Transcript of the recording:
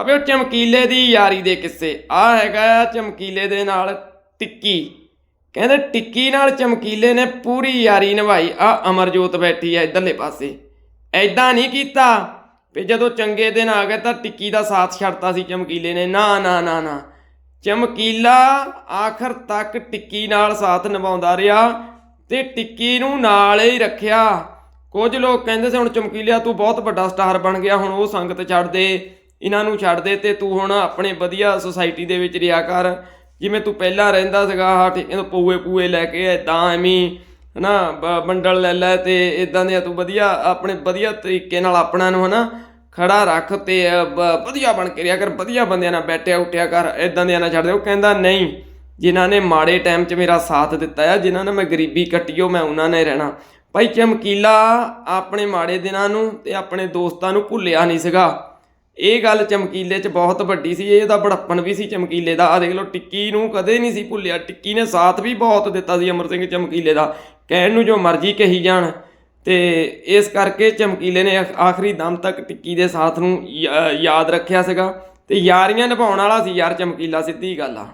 ਅਬੇ ਉਹ ਚਮਕੀਲੇ ਦੀ ਯਾਰੀ ਦੇ ਕਿੱਸੇ। ਆ ਹੈਗਾ ਆ ਚਮਕੀਲੇ ਦੇ ਨਾਲ ਟਿੱਕੀ। ਕਹਿੰਦੇ ਟਿੱਕੀ ਨਾਲ ਚਮਕੀਲੇ ਨੇ ਪੂਰੀ ਯਾਰੀ ਨਿਭਾਈ। ਆ ਅਮਰਜੋਤ ਬੈਠੀ ਆ ਇਧਰਲੇ ਪਾਸੇ। ਐਦਾਂ ਨਹੀਂ ਕੀਤਾ। ਵੀ ਜਦੋਂ ਚੰਗੇ ਦਿਨ ਆ ਗਏ ਤਾਂ ਟਿੱਕੀ ਦਾ ਸਾਥ ਛੱਡਤਾ ਸੀ ਚਮਕੀਲੇ ਨੇ। ਨਾ ਨਾ ਨਾ ਨਾ। ਚਮਕੀਲਾ ਆਖਰ ਤੱਕ ਟਿੱਕੀ ਨਾਲ ਸਾਥ ਨਿਭਾਉਂਦਾ ਰਿਹਾ ਤੇ ਟਿੱਕੀ ਨੂੰ ਨਾਲ ਹੀ ਰੱਖਿਆ। ਕੁਝ ਲੋਕ ਕਹਿੰਦੇ ਸੀ, ਹੁਣ ਚਮਕੀਲਿਆ, ਤੂੰ ਬਹੁਤ ਵੱਡਾ ਸਟਾਰ ਬਣ ਗਿਆ। ਹੁਣ ਉਹ ਸੰਗਤ ਛੱਡ ਦੇ। ਇਹਨਾਂ ਨੂੰ ਛੱਡ ਦੇ ਤੇ ਤੂੰ ਹੁਣ ਆਪਣੇ ਵਧੀਆ ਸੁਸਾਇਟੀ ਦੇ ਵਿੱਚ ਰਿਹਾ ਕਰ। ਜਿਵੇਂ ਤੂੰ ਪਹਿਲਾਂ ਰਹਿੰਦਾ ਸੀਗਾ, ਆਹ ਠੀਕ ਹੈ ਪੂਏ ਪੂਏ ਲੈ ਕੇ ਐਦਾਂ ਐਵੇਂ ਹਨਾ, ਬ- ਬੰਡਲ ਲੈ ਲੈ ਤੇ ਇਦਾਂ ਦੇ ਤੂੰ ਵਧੀਆ, ਆਪਣੇ ਵਧੀਆ ਤਰੀਕੇ ਨਾਲ ਆਪਣਾ ਨੂੰ, ਹਨਾ, ਖੜਾ ਰੱਖ ਤੇ ਵਧੀਆ ਬਣ ਕੇ ਰਿਹਾ ਕਰ, ਵਧੀਆ ਬੰਦਿਆਂ ਨਾਲ ਬੈਠਿਆ ਉੱਠਿਆ ਕਰ ਇਦਾਂ ਦੇ ਨਾ ਛੱਡ ਦੇ। ਉਹ ਕਹਿੰਦਾ, ਨਹੀਂ, ਜਿਨ੍ਹਾਂ ਨੇ ਮਾੜੇ ਟਾਈਮ 'ਚ ਮੇਰਾ ਸਾਥ ਦਿੱਤਾ ਆ, ਜਿਨ੍ਹਾਂ ਨੇ ਮੈਂ ਗਰੀਬੀ ਕੱਟੀ, ਉਹ ਮੈਂ ਉਹਨਾਂ ਨੇ ਰਹਿਣਾ। ਭਾਈ ਚਮਕੀਲਾ ਆਪਣੇ ਮਾੜੇ ਦਿਨਾਂ ਨੂੰ ਤੇ ਆਪਣੇ ਦੋਸਤਾਂ ਨੂੰ ਭੁੱਲਿਆ ਨਹੀਂ ਸੀਗਾ। ਇਹ ਗੱਲ ਚਮਕੀਲੇ 'ਚ ਬਹੁਤ ਵੱਡੀ ਸੀ ਇਹਦਾ ਬੜੱਪਣ ਵੀ ਸੀ ਚਮਕੀਲੇ ਦਾ। ਆ ਦੇਖ ਲਓ, ਟਿੱਕੀ ਨੂੰ ਕਦੇ ਨਹੀਂ ਸੀ ਭੁੱਲਿਆ। ਟਿੱਕੀ ਨੇ ਸਾਥ ਵੀ ਬਹੁਤ ਦਿੱਤਾ ਸੀ ਅਮਰ ਸਿੰਘ ਚਮਕੀਲੇ ਦਾ। ਕਹਿਣ ਨੂੰ ਜੋ ਮਰਜ਼ੀ ਕਹੀ ਜਾਣ। ਤੇ ਇਸ ਕਰਕੇ ਚਮਕੀਲੇ ਨੇ ਆਖਰੀ ਦਮ ਤੱਕ ਟਿੱਕੀ ਦੇ ਸਾਥ ਨੂੰ ਯਾ- ਯਾਦ ਰੱਖਿਆ ਸੀਗਾ। ਤੇ ਯਾਰੀਆਂ ਨਿਭਾਉਣ ਵਾਲਾ ਸੀ ਯਾਰ ਚਮਕੀਲਾ, ਸਿੱਧੀ ਗੱਲ ਆ।